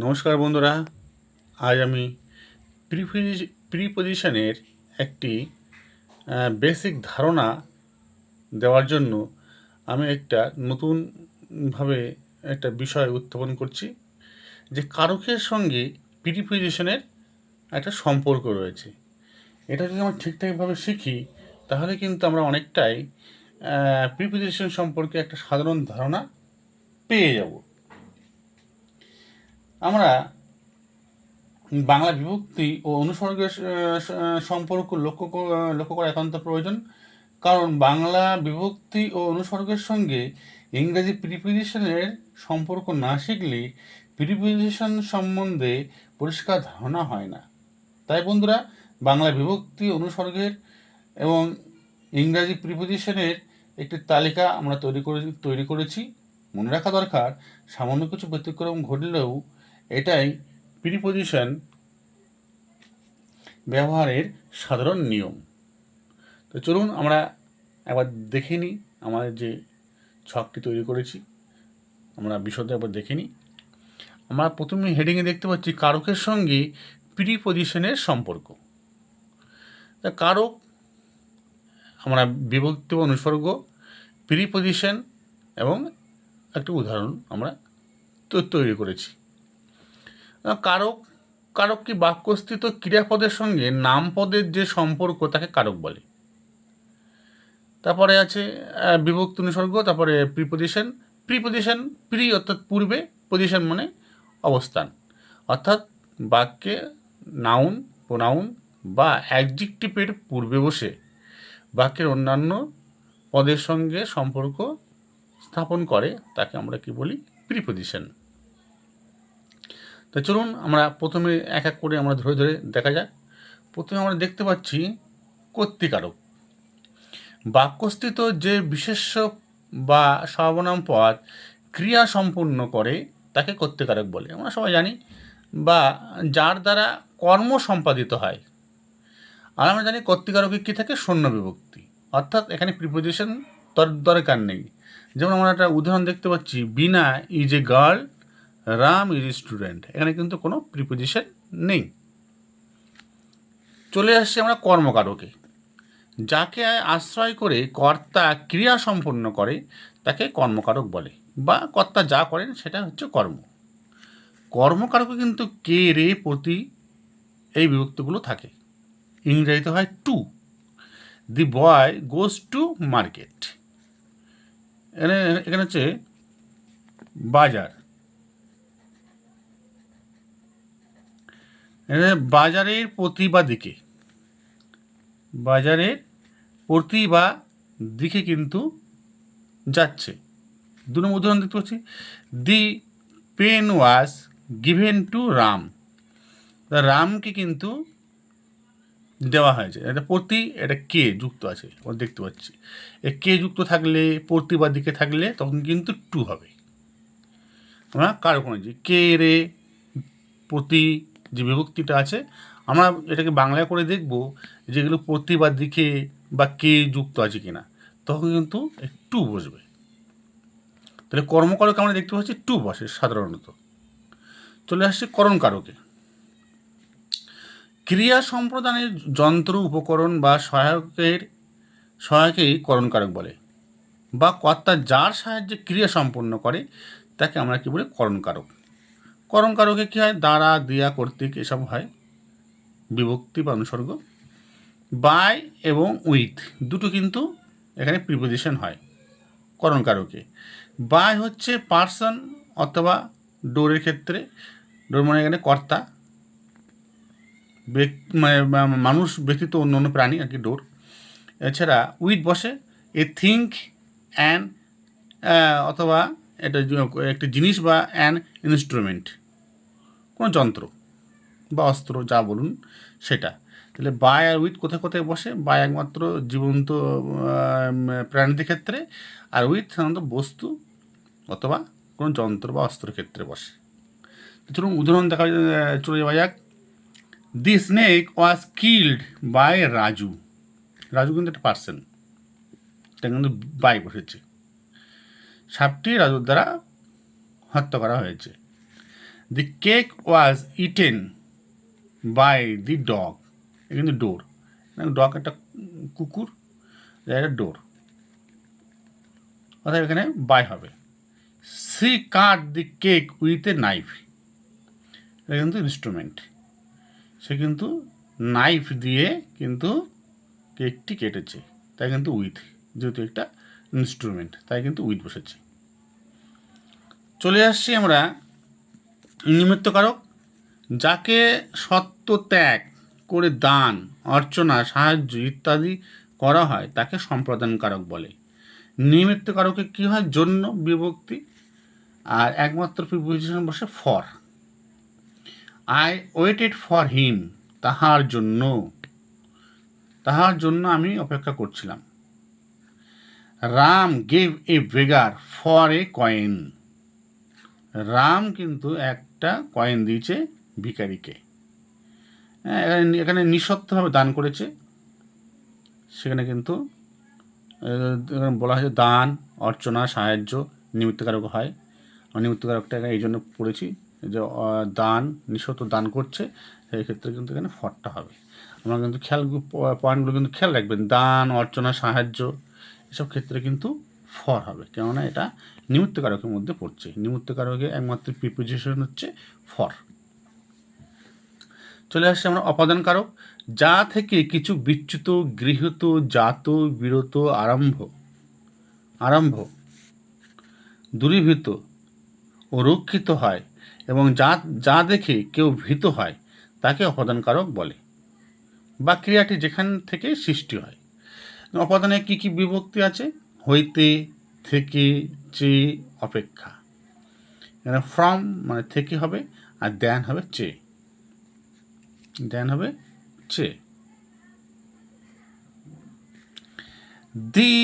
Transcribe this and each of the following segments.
নমস্কার বন্ধুরা, আজ আমি প্রিপোজি প্রিপোজিশনের একটি বেসিক ধারণা দেওয়ার জন্য আমি একটা নতুনভাবে একটা বিষয় উত্থাপন করছি, যে কারকের সঙ্গে প্রিপোজিশনের একটা সম্পর্ক রয়েছে। এটা যদি আমরা ঠিকঠাকভাবে শিখি, তাহলে কিন্তু আমরা অনেকটাই প্রিপোজিশন সম্পর্কে একটা সাধারণ ধারণা পেয়ে যাব। আমরা বাংলা বিভক্তি ও অনুসর্গের সম্পর্ক লক্ষ্য লক্ষ্য করা একান্ত প্রয়োজন। কারণ বাংলা বিভক্তি ও অনুসর্গের সঙ্গে ইংরেজি প্রিপোজিশনের সম্পর্ক না শিখলে প্রিপোজিশন সম্বন্ধে পরিষ্কার ধারণা হয় না। তাই বন্ধুরা, বাংলা বিভক্তি, অনুসর্গের এবং ইংরাজি প্রিপোজিশনের একটি তালিকা আমরা তৈরি করে, তৈরি করেছি। মনে রাখা দরকার, সামান্য কিছু ব্যতিক্রম ঘটলেও এটাই প্রিপোজিশন ব্যবহারের সাধারণ নিয়ম। তো চলুন আমরা একবার দেখে নিই আমাদের যে ছকটি তৈরি করেছি। আমরা বিশদে একবার দেখে নিই। আমরা প্রথমে হেডিংয়ে দেখতে পাচ্ছি কারকের সঙ্গে প্রিপোজিশনের সম্পর্ক। তা কারক আমরা বিভক্তি অনুসর্গ প্রিপোজিশন এবং একটা উদাহরণ আমরা তৈরি করেছি। কারক কারক কি বাক্যস্থিত ক্রিয়াপদের সঙ্গে নামপদের যে সম্পর্ক তাকে কারক বলে। তারপরে আছে বিভক্ত অনুসর্গ, তারপরে প্রিপোজিশন। প্রিপোজিশন, প্রি অর্থাৎ পূর্বে, পজিশন মানে অবস্থান। অর্থাৎ বাক্যে নাউন, প্রোনাউন বা অ্যাডজেক্টিভের পূর্বে বসে বাক্যের অন্যান্য পদের সঙ্গে সম্পর্ক স্থাপন করে, তাকে আমরা কি বলি? প্রিপোজিশন। তো চলুন আমরা প্রথমে এক এক করে আমরা ধরে ধরে দেখা যাক। প্রথমে আমরা দেখতে পাচ্ছি কর্তিকারক বাক্যস্থিত যে বিশেষ্য বা সর্বনাম পদ ক্রিয়া সম্পূর্ণ করে তাকে কর্তিকারক বলে। আমরা সবাই জানি বা যার দ্বারা কর্ম সম্পাদিত হয়। আর আমরা জানি কর্তিকারকে কী থাকে? শূন্য বিভক্তি। অর্থাৎ এখানে প্রিপোজিশন দরকার নেই। যেমন আমরা একটা উদাহরণ দেখতে পাচ্ছি, Bina is a girl Ram is student. এখানে কিন্তু কোনো প্রিপোজিশন নেই। চলে আসছি আমরা কর্মকারকে। যাকে আশ্রয় করে কর্তা ক্রিয়া সম্পন্ন করে, তাকে কর্মকারক বলে, বা কর্তা যা করেন সেটা হচ্ছে কর্ম। কর্মকারকে কিন্তু কে, রে প্রতি এই বিভক্তিগুলো থাকে। ইংরেজিতে হয় to. The boy goes to market. এখানে এখানে হচ্ছে বাজার। বাজারের প্রতি বা দিকে। বাজারের প্রতি বা দিকে কিন্তু যাচ্ছে। দু নম্বর উদাহরণ দেখতে পাচ্ছি। The pen was given to Ram. রামকে কিন্তু দেওয়া হয়েছে। এটা প্রতি, এটা কে যুক্ত আছে? আমরা দেখতে পাচ্ছি। এ কে যুক্ত থাকলে প্রতি বা দিকে থাকলে তখন কিন্তু টু হবে। আমরা কারও কোনো কে রে প্রতি যে বিভক্তিটা আছে, আমরা এটাকে বাংলায় করে দেখব যেগুলো প্রতি বা দিকে বা কে যুক্ত আছে কিনা। তখন কিন্তু টু বসবে তাহলে কর্মকারকে আমরা দেখতে পাচ্ছি টু বসে সাধারণত। চলে আসছে করণকারকে। ক্রিয়া সম্প্রদানের যন্ত্র, উপকরণ বা সহায়কের, সহায়কেই করণকারক বলে। বা কর্তা যার সাহায্যে ক্রিয়া সম্পন্ন করে, তাকে আমরা কি বলি? করণকারক। করণকারকে কী হয়? দ্বারা দিয়া, কর্তৃক এসব হয়। বিভক্তি বা অনুসর্গ। বাই এবং উইথ দুটো কিন্তু এখানে প্রিপোজিশন হয় করণকারকে বাই হচ্ছে পার্সন অথবা ডোরের ক্ষেত্রে। ডোর মানে এখানে কর্তা। মানে মানুষ ব্যতীত অন্য অন্য প্রাণী আর কি ডোর। এছাড়া উইথ বসে এ থিঙ্ক অ্যান্ড অথবা এটা একটি জিনিস বা অ্যান ইনস্ট্রুমেন্ট। কোনো যন্ত্র বা অস্ত্র, যা বলুন, সেটা। তাহলে বাই আর উইথ কোথায় কোথায় বসে? বাই একমাত্র জীবন্ত প্রাণীদের ক্ষেত্রে, আর উইথ সাধারণত বস্তু অথবা কোনো যন্ত্র বা অস্ত্র ক্ষেত্রে বসে। চলুন উদাহরণ দেখা চলে যাওয়া যাক। The snake was killed by Raju. Raju কিন্তু একটা পার্সন এটা কিন্তু বাই বসেছে। সাপটি রাজুর দ্বারা হত্যা করা হয়েছে। The cake was eaten by the dog কিন্তু ডোর। ডগ একটা কুকুর একটা ডোর। অর্থাৎ এখানে বাই হবে। She cut the cake with a knife. এটা কিন্তু ইনস্ট্রুমেন্ট সে কিন্তু নাইফ দিয়ে কিন্তু কেকটি কেটেছে। তাই কিন্তু উইথ, যেহেতু একটা ইনস্ট্রুমেন্ট তাই কিন্তু উইথ বসেছে। চলে আসছি আমরা নিমিত্তকারক, যাকে সত্য ত্যাগ করে দান, অর্চনা, সাহায্য ইত্যাদি করা হয়, তাকে সম্প্রদানকারক বলে। নিমিত্তকারকে কী হয়? জন্য বিভক্তি আর একমাত্র প্রিপোজিশন বসে for I waited for him তাহার জন্য। তাহার জন্য আমি অপেক্ষা করছিলাম। Ram gave a beggar for a coin Ram কিন্তু একটা কয়েন দিয়েছে ভিকারিকে হ্যাঁ, এখানে নিঃশর্তভাবে দান করেছে। সেখানে কিন্তু বলা হয়েছে দান অর্চনা সাহায্য নিমিত্তকারক হয়। নিমিত্তকারকটা এখানে এই জন্য পড়েছি যে দান নিঃশর্ত দান করছে সেই ক্ষেত্রে কিন্তু এখানে ফটটা হবে। আমরা কিন্তু খেয়াল পয়েন্টগুলো কিন্তু খেয়াল রাখবেন। দান অর্চনা সাহায্য এসব ক্ষেত্রে কিন্তু ফর হবে। কেননা এটা নিমিত্তকারকের মধ্যে পড়ছে। নিমিত্তকারকের একমাত্র প্রিপোজিশন হচ্ছে ফর। চলে আসছে আমরা অপাদান কারক। যা থেকে কিছু বিচ্যুত, গৃহীত, জাত, বিরত, আরম্ভ আরম্ভ, দূরীভূত ও রক্ষিত হয় এবং যা যা দেখে কেউ ভীত হয়, তাকে অপাদান কারক বলে বা ক্রিয়াটি যেখান থেকে সৃষ্টি হয়। অপাদানে কি কি বিভক্তি আছে? হইতে থেকে চে অপেক্ষা। এখানে ফ্রম মানে থেকে হবে আর দেন হবে চে। দেন হবে চে। The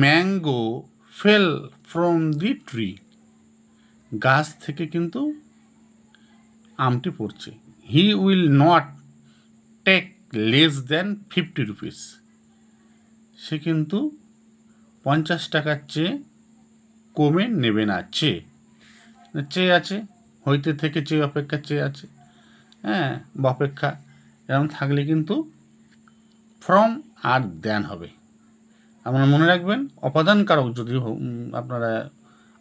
mango fell from the tree গাছ থেকে কিন্তু আমটি পড়ছে। He will not take less than fifty rupees সে কিন্তু পঞ্চাশ টাকার চেয়ে কমে নেবে না, চেয়ে। চেয়ে আছে, হইতে থেকে চেয়ে অপেক্ষা, চেয়ে আছে। হ্যাঁ বা অপেক্ষা, এরকম থাকলে কিন্তু ফ্রম আর দেন হবে। আপনারা মনে রাখবেন অপাদান কারক যদি আপনারা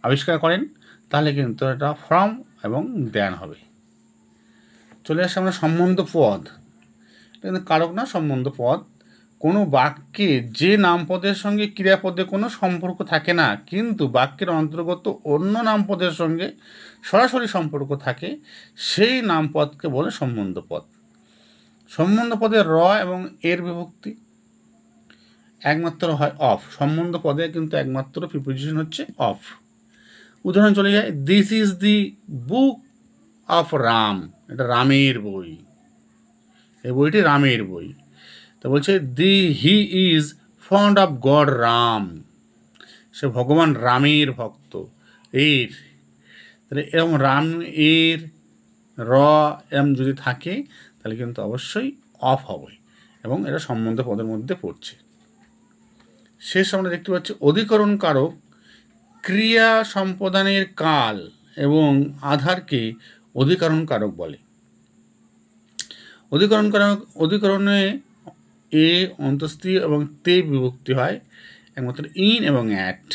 আবিষ্কার করেন, তাহলে কিন্তু এটা ফ্রম এবং দেন হবে। চলে আসে আমরা সম্বন্ধ পদ এটা কারক না সম্বন্ধ পদ কোনো বাক্যে যে নামপদের সঙ্গে ক্রিয়াপদে কোনো সম্পর্ক থাকে না, কিন্তু বাক্যের অন্তর্গত অন্য নামপদের সঙ্গে সরাসরি সম্পর্ক থাকে, সেই নামপদকে বলে সম্বন্ধ পদ সম্বন্ধ পদে র এবং এর বিভক্তি একমাত্র হয় অফ। সম্বন্ধ পদে কিন্তু একমাত্র প্রিপোজিশন হচ্ছে অফ। উদাহরণ চলে যায় this is the book of Ram এটা রামের বই। এই বইটি রামের বই। তা বলছে the he is fond of God Ram সে ভগবান রামের ভক্ত, এর। তাহলে এরকম রাম, এর, র এরম যদি থাকে, তাহলে কিন্তু অবশ্যই অফ হবে এবং এটা সম্বন্ধ পদের মধ্যে পড়ছে। শেষ আমরা দেখতে পাচ্ছি অধিকরণ কারক ক্রিয়া সম্পাদনের কাল এবং আধারকে অধিকরণ কারক বলে। অধিকরণ কারক অধিকরণে এ অন্তস্থীয় এবং তে বিভক্তি হয়, একমাত্র ইন এবং অ্যাট।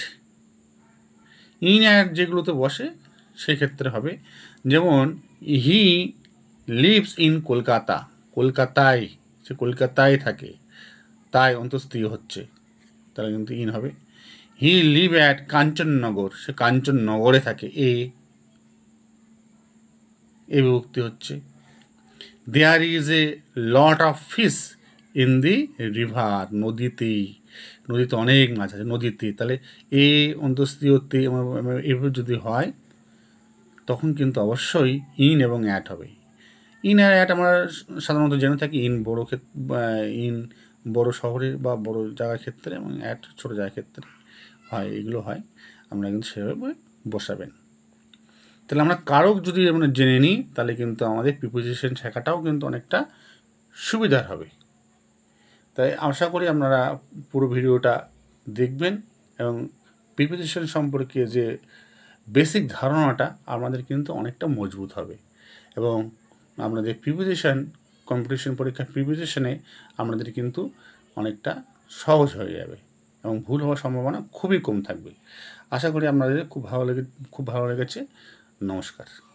ইন অ্যাট যেগুলোতে বসে, সেক্ষেত্রে হবে, যেমন, হি লিভস ইন কলকাতা, কলকাতায়, সে কলকাতায় থাকে, তাই অন্তস্থীয় হচ্ছে, তাহলে কিন্তু ইন হবে। হি লিভ অ্যাট কাঞ্চননগর, সে কাঞ্চননগরে থাকে, এ এ বিভক্তি হচ্ছে। There is a lot of fish in the river নদীতে নদীতে অনেক মাছ আছে, নদীতে। তাহলে এ অন্তস্থীয়তে এভাবে যদি হয়, তখন কিন্তু অবশ্যই ইন এবং অ্যাট হবে। ইন আর অ্যাট আমরা সাধারণত জেনে থাকি ইন বড়ো ক্ষেত্রে ইন বড়ো শহরে বা বড়ো জায়গার ক্ষেত্রে এবং অ্যাট ছোটো জায়গার ক্ষেত্রে হয়, এগুলো হয়। আমরা কিন্তু সেভাবে বসাবেন। তাহলে আমরা কারক যদি আমরা জেনে নিই, তাহলে কিন্তু আমাদের প্রিপোজিশন শেখাটাও কিন্তু অনেকটা সুবিধার হবে। তাই আশা করি আপনারা পুরো ভিডিওটা দেখবেন এবং প্রিপোজিশন সম্পর্কে যে বেসিক ধারণাটা আমাদের কিন্তু অনেকটা মজবুত হবে। এবং আপনাদের প্রিপোজিশন কম্পিটিশন পরীক্ষার প্রিপোজিশনে আপনাদের কিন্তু অনেকটা সহজ হয়ে যাবে এবং ভুল হওয়ার সম্ভাবনা খুবই কম থাকবে। আশা করি আপনাদের খুব ভালো লেগে, খুব ভালো লেগেছে। নমস্কার।